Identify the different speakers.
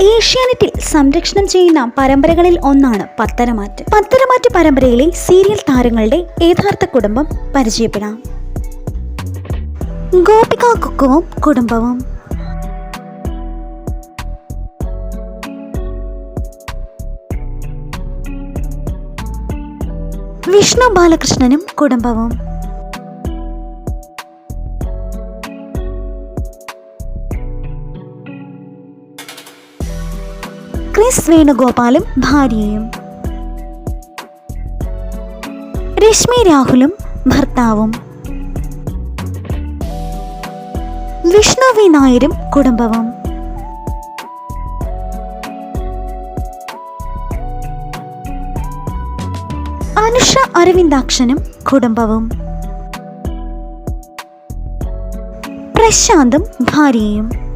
Speaker 1: ഏഷ്യാനെറ്റിൽ സംരക്ഷണം ചെയ്യുന്ന പരമ്പരകളിൽ ഒന്നാണ് പത്തരമാറ്റ്. പത്തരമാറ്റ് പരമ്പരയിലെ സീരിയൽ താരങ്ങളുടെ യഥാർത്ഥ കുടുംബം പരിചയപ്പെടാം. ഗോപിക കുക്കുവും കുടുംബവും. വിഷ്ണു ബാലകൃഷ്ണനും കുടുംബവും. ക്രിസ് വേണുഗോപാലും ഭാര്യയും. രശ്മി രാഹുലും ഭർത്താവും. വിഷ്ണു വി നായരും കുടുംബവും. അനുഷ അരവിന്ദാക്ഷനും കുടുംബവും. പ്രശാന്തും ഭാര്യയും.